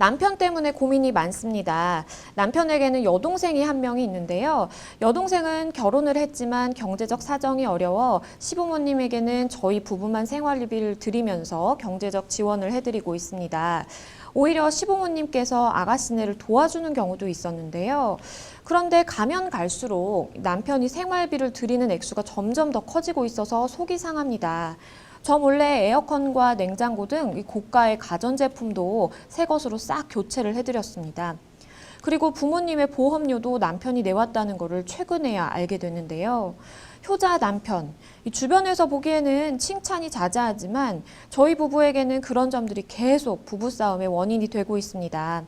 남편 때문에 고민이 많습니다. 남편에게는 여동생이 한 명이 있는데요. 여동생은 결혼을 했지만 경제적 사정이 어려워 시부모님에게는 저희 부부만 생활비를 드리면서 경제적 지원을 해드리고 있습니다. 오히려 시부모님께서 아가씨네를 도와주는 경우도 있었는데요. 그런데 가면 갈수록 남편이 생활비를 드리는 액수가 점점 더 커지고 있어서 속이 상합니다. 저 몰래 에어컨과 냉장고 등이 고가의 가전제품도 새 것으로 싹 교체를 해드렸습니다. 그리고 부모님의 보험료도 남편이 내왔다는 것을 최근에야 알게 됐는데요. 효자 남편. 이 주변에서 보기에는 칭찬이 자자하지만 저희 부부에게는 그런 점들이 계속 부부싸움의 원인이 되고 있습니다.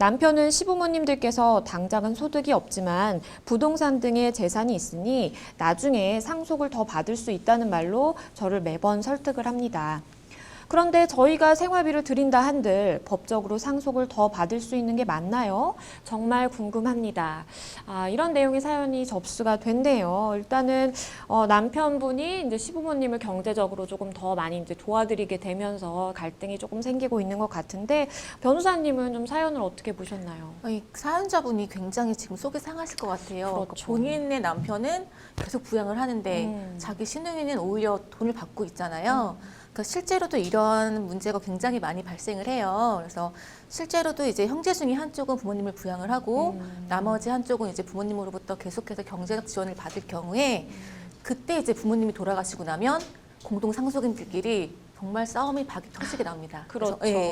남편은 시부모님들께서 당장은 소득이 없지만 부동산 등의 재산이 있으니 나중에 상속을 더 받을 수 있다는 말로 저를 매번 설득을 합니다. 그런데 저희가 생활비를 드린다 한들 법적으로 상속을 더 받을 수 있는 게 맞나요? 정말 궁금합니다. 아, 이런 내용의 사연이 접수가 됐네요. 일단은 어, 남편분이 이제 시부모님을 경제적으로 조금 더 많이 이제 도와드리게 되면서 갈등이 조금 생기고 있는 것 같은데 변호사님은 좀 사연을 어떻게 보셨나요? 이 사연자분이 굉장히 지금 속이 상하실 것 같아요. 그러니까 그렇죠. 본인의 남편은 계속 부양을 하는데 음. 자기 시누이는 오히려 돈을 받고 있잖아요. 그러니까 실제로도 이런 문제가 굉장히 많이 발생을 해요. 그래서 실제로도 이제 형제 중에 한쪽은 부모님을 부양을 하고 음. 나머지 한쪽은 이제 부모님으로부터 계속해서 경제적 지원을 받을 경우에 그때 이제 부모님이 돌아가시고 나면 공동 상속인들끼리 정말 싸움이 박이 터지게 나옵니다. 그렇죠. 그래서, 예.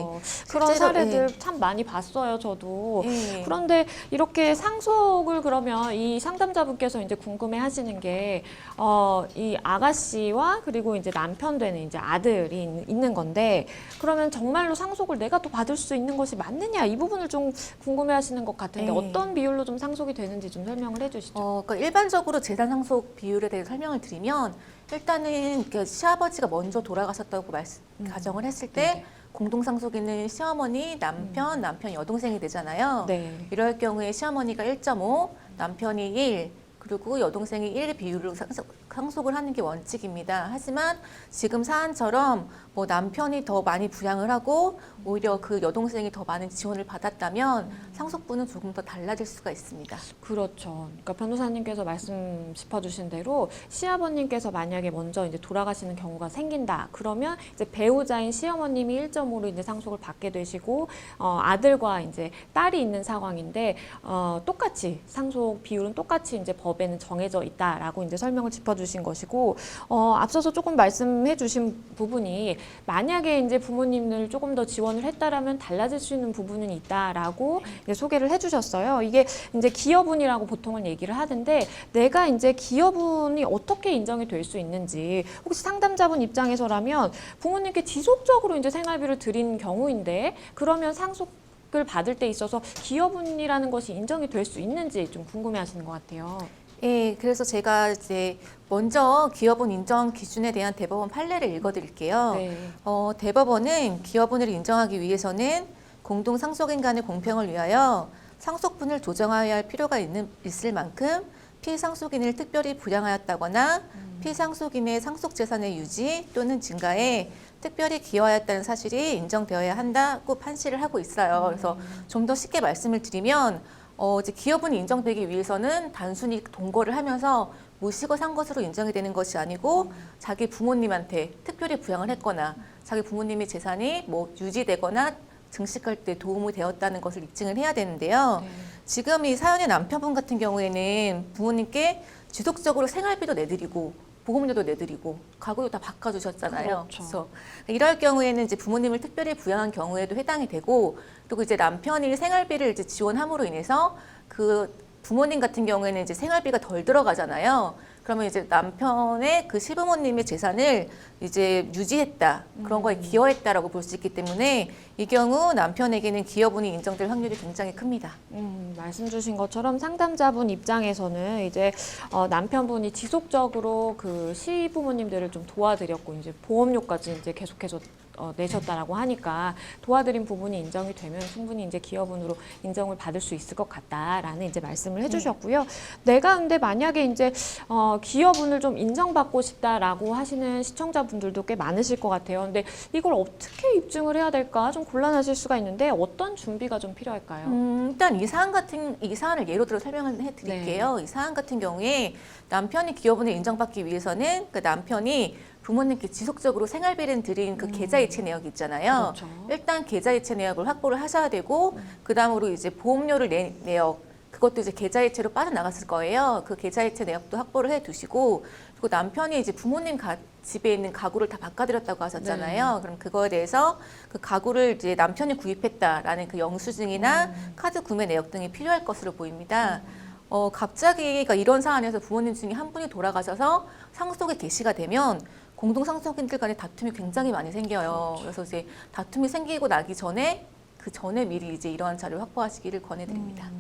그런 실제로, 사례들 참 많이 봤어요, 저도. 예. 그런데 이렇게 상속을 그러면 이 상담자분께서 이제 궁금해 하시는 게, 어, 이 아가씨와 그리고 이제 남편 되는 이제 아들이 있- 있는 건데, 그러면 정말로 상속을 내가 또 받을 수 있는 것이 맞느냐, 이 부분을 좀 궁금해 하시는 것 같은데, 네. 어떤 비율로 좀 상속이 되는지 좀 설명을 해 주시죠. 어, 그러니까 일반적으로 재산 상속 비율에 대해 설명을 드리면 일단은 그 시아버지가 먼저 돌아가셨다고 말씀, 음. 가정을 했을 때 네네. 공동 상속인은 시어머니, 남편, 남편 여동생이 되잖아요. 네. 이럴 경우에 시어머니가 1.5, 남편이 1, 그리고 여동생이 1 비율로 상속, 상속을 하는 게 원칙입니다. 하지만 지금 사안처럼 뭐 남편이 더 많이 부양을 하고 오히려 그 여동생이 더 많은 지원을 받았다면 상속분은 조금 더 달라질 수가 있습니다. 그렇죠. 그러니까 변호사님께서 말씀 짚어주신 대로 시아버님께서 만약에 먼저 이제 돌아가시는 경우가 생긴다. 그러면 이제 배우자인 시어머님이 1.5로 이제 상속을 받게 되시고 어, 아들과 이제 딸이 있는 상황인데 어, 똑같이 상속 비율은 똑같이 이제 법에는 정해져 있다라고 이제 설명을 짚어주신 것이고 어, 앞서서 조금 말씀해주신 부분이 만약에 이제 부모님을 조금 더 지원을 했다라면 달라질 수 있는 부분은 있다라고 소개를 해주셨어요. 이게 이제 기여분이라고 보통은 얘기를 하는데 내가 이제 기여분이 어떻게 인정이 될 수 있는지 혹시 상담자분 입장에서라면 부모님께 지속적으로 이제 생활비를 드린 경우인데 그러면 상속 을 받을 때 있어서 기여분이라는 것이 인정이 될 수 있는지 좀 궁금해하시는 것 같아요. 예, 그래서 제가 이제 먼저 기업은 인정 기준에 대한 대법원 판례를 읽어드릴게요. 네. 어, 대법원은 기업분을 인정하기 위해서는 공동 상속인 간의 공평을 위하여 상속분을 조정하여야 할 필요가 있는, 있을 만큼 피상속인을 특별히 부양하였다거나 피상속인의 상속 재산의 유지 또는 증가에 특별히 기여하였다는 사실이 인정되어야 한다고 판시를 하고 있어요. 그래서 좀 더 쉽게 말씀을 드리면 어, 이제 기업은 인정되기 위해서는 단순히 동거를 하면서 모시고 산 것으로 인정이 되는 것이 아니고 자기 부모님한테 특별히 부양을 했거나 자기 부모님의 재산이 뭐 유지되거나 증식할 때 도움이 되었다는 것을 입증을 해야 되는데요. 네. 지금 이 사연의 남편분 같은 경우에는 부모님께 지속적으로 생활비도 내드리고 보험료도 내드리고 가구도 다 바꿔주셨잖아요. 그렇죠. 그래서 이럴 경우에는 이제 부모님을 특별히 부양한 경우에도 해당이 되고 그리고 이제 남편이 생활비를 이제 지원함으로 인해서 그 부모님 같은 경우에는 이제 생활비가 덜 들어가잖아요. 그러면 이제 남편의 그 시부모님의 재산을 이제 유지했다 그런 거에 기여했다라고 볼 수 있기 때문에 이 경우 남편에게는 기여분이 인정될 확률이 굉장히 큽니다. 음, 말씀 주신 것처럼 상담자분 입장에서는 이제 어, 남편분이 지속적으로 그 시부모님들을 좀 도와드렸고 이제 보험료까지 이제 계속해서 어, 내셨다라고 하니까 도와드린 부분이 인정이 되면 충분히 이제 기여분으로 인정을 받을 수 있을 것 같다라는 이제 말씀을 해주셨고요. 내가 근데 만약에 이제 어, 기여분을 좀 인정받고 싶다라고 하시는 시청자분들도 꽤 많으실 것 같아요. 근데 이걸 어떻게 입증을 해야 될까 좀 곤란하실 수가 있는데 어떤 준비가 좀 필요할까요? 음, 일단 이 사안 같은 이 사안을 예로 들어 설명을 해드릴게요. 이 사안 같은 경우에 남편이 기여분을 인정받기 위해서는 그 남편이 부모님께 지속적으로 생활비를 드린 그 계좌이체 내역 있잖아요. 그렇죠. 일단 계좌이체 내역을 확보를 하셔야 되고 그 다음으로 이제 보험료를 낸 내역 그것도 이제 계좌이체로 빠져나갔을 거예요. 그 계좌이체 내역도 확보를 해 두시고 그리고 남편이 이제 부모님 가, 집에 있는 가구를 다 바꿔드렸다고 하셨잖아요. 그럼 그거에 대해서 그 가구를 이제 남편이 구입했다라는 그 영수증이나 카드 구매 내역 등이 필요할 것으로 보입니다. 어, 갑자기 그러니까 이런 사안에서 부모님 중에 한 분이 돌아가셔서 상속에 개시가 되면 공동 상속인들 간의 다툼이 굉장히 많이 생겨요. 그래서 이제 다툼이 생기고 나기 전에 그 전에 미리 이제 이러한 자료를 확보하시기를 권해드립니다.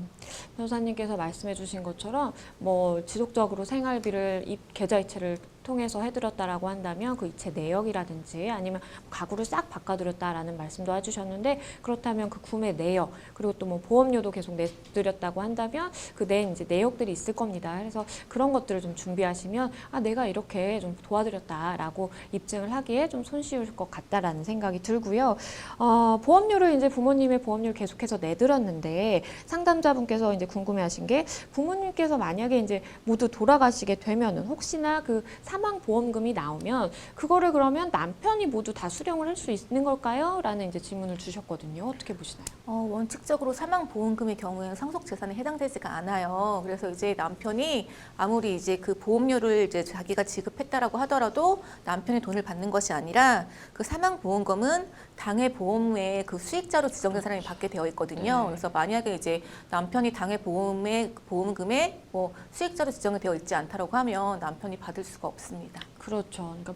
변호사님께서 말씀해 주신 것처럼 뭐 지속적으로 생활비를 이 계좌이체를 통해서 해드렸다라고 한다면 그 이체 내역이라든지 아니면 가구를 싹 바꿔드렸다라는 말씀도 해주셨는데 그렇다면 그 구매 내역 그리고 또 뭐 보험료도 계속 내드렸다고 한다면 그낸 이제 내역들이 있을 겁니다. 그래서 그런 것들을 좀 준비하시면 아 내가 이렇게 좀 도와드렸다라고 입증을 하기에 좀 손쉬울 것 같다라는 생각이 들고요. 어, 보험료를 이제 부모님의 보험료를 계속해서 내드렸는데 상담자분께서 이제 궁금해하신 게 부모님께서 만약에 이제 모두 돌아가시게 되면은 혹시나 그 사망 보험금이 나오면 그거를 그러면 남편이 모두 다 수령을 할 수 있는 걸까요? 라는 이제 질문을 주셨거든요. 어떻게 보시나요? 어, 원칙적으로 사망 보험금의 경우에는 상속 재산에 해당되지가 않아요. 그래서 이제 남편이 아무리 이제 그 보험료를 이제 자기가 지급했다라고 하더라도 남편이 돈을 받는 것이 아니라 그 사망 보험금은 당해 보험의 그 수익자로 지정된 사람이 받게 되어 있거든요. 네. 그래서 만약에 이제 남편이 당해 보험의 보험금에 뭐 수익자로 지정이 되어 있지 않다라고 하면 남편이 받을 수가 없 습니다. 그렇죠. 그러니까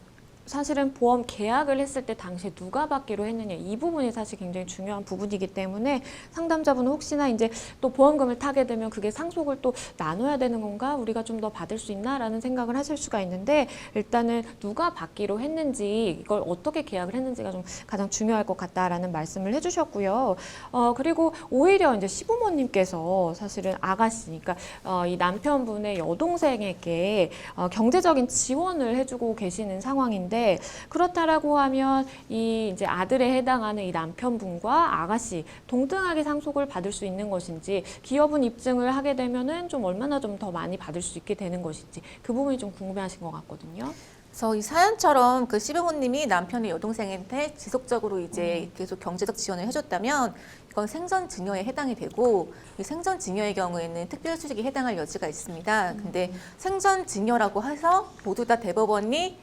사실은 보험 계약을 했을 때 당시에 누가 받기로 했느냐 이 부분이 사실 굉장히 중요한 부분이기 때문에 상담자분은 혹시나 이제 또 보험금을 타게 되면 그게 상속을 또 나눠야 되는 건가 우리가 좀 더 받을 수 있나라는 생각을 하실 수가 있는데 일단은 누가 받기로 했는지 이걸 어떻게 계약을 했는지가 좀 가장 중요할 것 같다라는 말씀을 해주셨고요. 어 그리고 오히려 이제 시부모님께서 사실은 아가씨니까 어, 이 남편분의 여동생에게 어, 경제적인 지원을 해주고 계시는 상황인데 그렇다라고 하면 이 이제 아들에 해당하는 이 남편분과 아가씨 동등하게 상속을 받을 수 있는 것인지 기여분 입증을 하게 되면은 좀 얼마나 좀 더 많이 받을 수 있게 되는 것인지 그 부분이 좀 궁금해하신 것 같거든요. 그래서 이 사연처럼 그 시부모님이 남편의 여동생한테 지속적으로 이제 계속 경제적 지원을 해줬다면 이건 생전 증여에 해당이 되고 이 생전 증여의 경우에는 특별수직에 해당할 여지가 있습니다. 근데 생전 증여라고 해서 모두 다 대법원이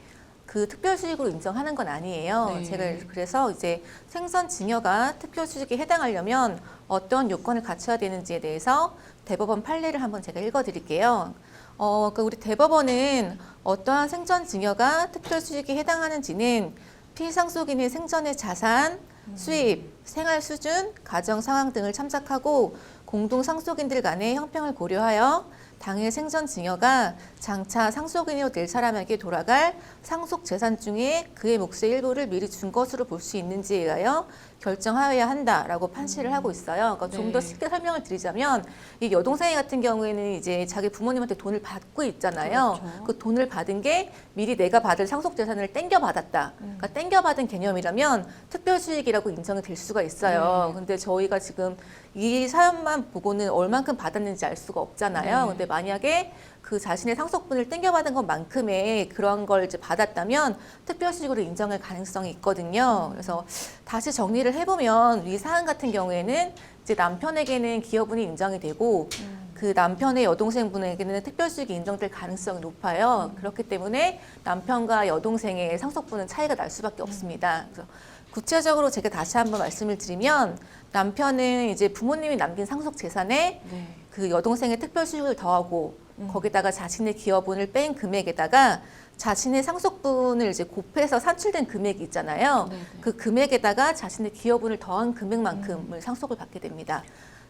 그 특별수익으로 인정하는 건 아니에요. 네. 제가 그래서 이제 생선 증여가 특별수익에 해당하려면 어떤 요건을 갖춰야 되는지에 대해서 대법원 판례를 한번 제가 읽어드릴게요. 어, 그 우리 대법원은 어떠한 생전 증여가 특별수익에 해당하는지는 피상속인의 생전의 자산, 수입, 생활 수준, 가정 상황 등을 참작하고 공동 상속인들 간의 형평을 고려하여 당해 생전 증여가 장차 상속인으로 될 사람에게 돌아갈 상속 재산 중에 그의 몫의 일부를 미리 준 것으로 볼 수 있는지에 의하여 결정하여야 한다라고 판시를 하고 있어요. 그러니까 좀더 네. 쉽게 설명을 드리자면 이 여동생이 같은 경우에는 이제 자기 부모님한테 돈을 받고 있잖아요. 그렇죠. 그 돈을 받은 게 미리 내가 받을 상속 재산을 땡겨 받았다. 그러니까 땡겨 받은 개념이라면 특별 수익이라고 인정이 될 수가 있어요. 네. 근데 저희가 지금 이 사연만 보고는 얼만큼 받았는지 알 수가 없잖아요. 네. 근데 만약에 그 자신의 상속분을 땡겨받은 것만큼의 그런 걸 이제 받았다면 특별수익으로 인정할 가능성이 있거든요. 그래서 다시 정리를 해보면 이 사안 같은 경우에는 이제 남편에게는 기여분이 인정이 되고 그 남편의 여동생분에게는 특별수익이 인정될 가능성이 높아요. 그렇기 때문에 남편과 여동생의 상속분은 차이가 날 수밖에 없습니다. 그래서 구체적으로 제가 다시 한번 말씀을 드리면 남편은 이제 부모님이 남긴 상속 재산에 네. 그 여동생의 특별 수익을 더하고 음. 거기다가 자신의 기여분을 뺀 금액에다가 자신의 상속분을 이제 곱해서 산출된 금액이 있잖아요. 네, 네. 그 금액에다가 자신의 기여분을 더한 금액만큼을 상속을 받게 됩니다.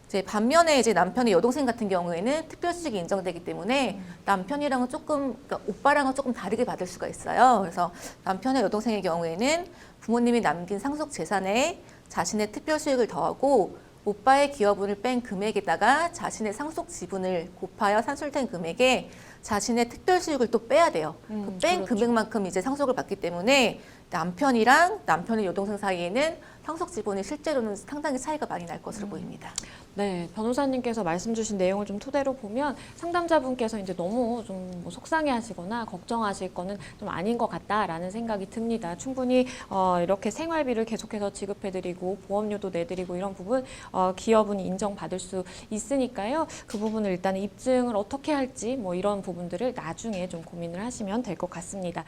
이제 반면에 이제 남편의 여동생 같은 경우에는 특별수직이 인정되기 때문에 남편이랑은 조금 그러니까 오빠랑은 조금 다르게 받을 수가 있어요. 그래서 남편의 여동생의 경우에는 부모님이 남긴 상속 재산에 자신의 특별수익을 더하고 오빠의 기여분을 뺀 금액에다가 자신의 상속 지분을 곱하여 산술된 금액에 자신의 특별 수익을 또 빼야 돼요. 음, 그 뺀 그렇죠. 금액만큼 이제 상속을 받기 때문에 남편이랑 남편의 여동생 사이에는 상속 지분이 실제로는 상당히 차이가 많이 날 것으로 음. 보입니다. 네, 변호사님께서 말씀 주신 내용을 좀 토대로 보면 상담자분께서 이제 너무 좀 뭐 속상해 하시거나 걱정하실 거는 좀 아닌 것 같다라는 생각이 듭니다. 충분히 어, 이렇게 생활비를 계속해서 지급해드리고 보험료도 내드리고 이런 부분 어, 기여분이 인정받을 수 있으니까요. 그 부분을 일단 입증을 어떻게 할지 뭐 이런 부분들을 나중에 좀 고민을 하시면 될 것 같습니다.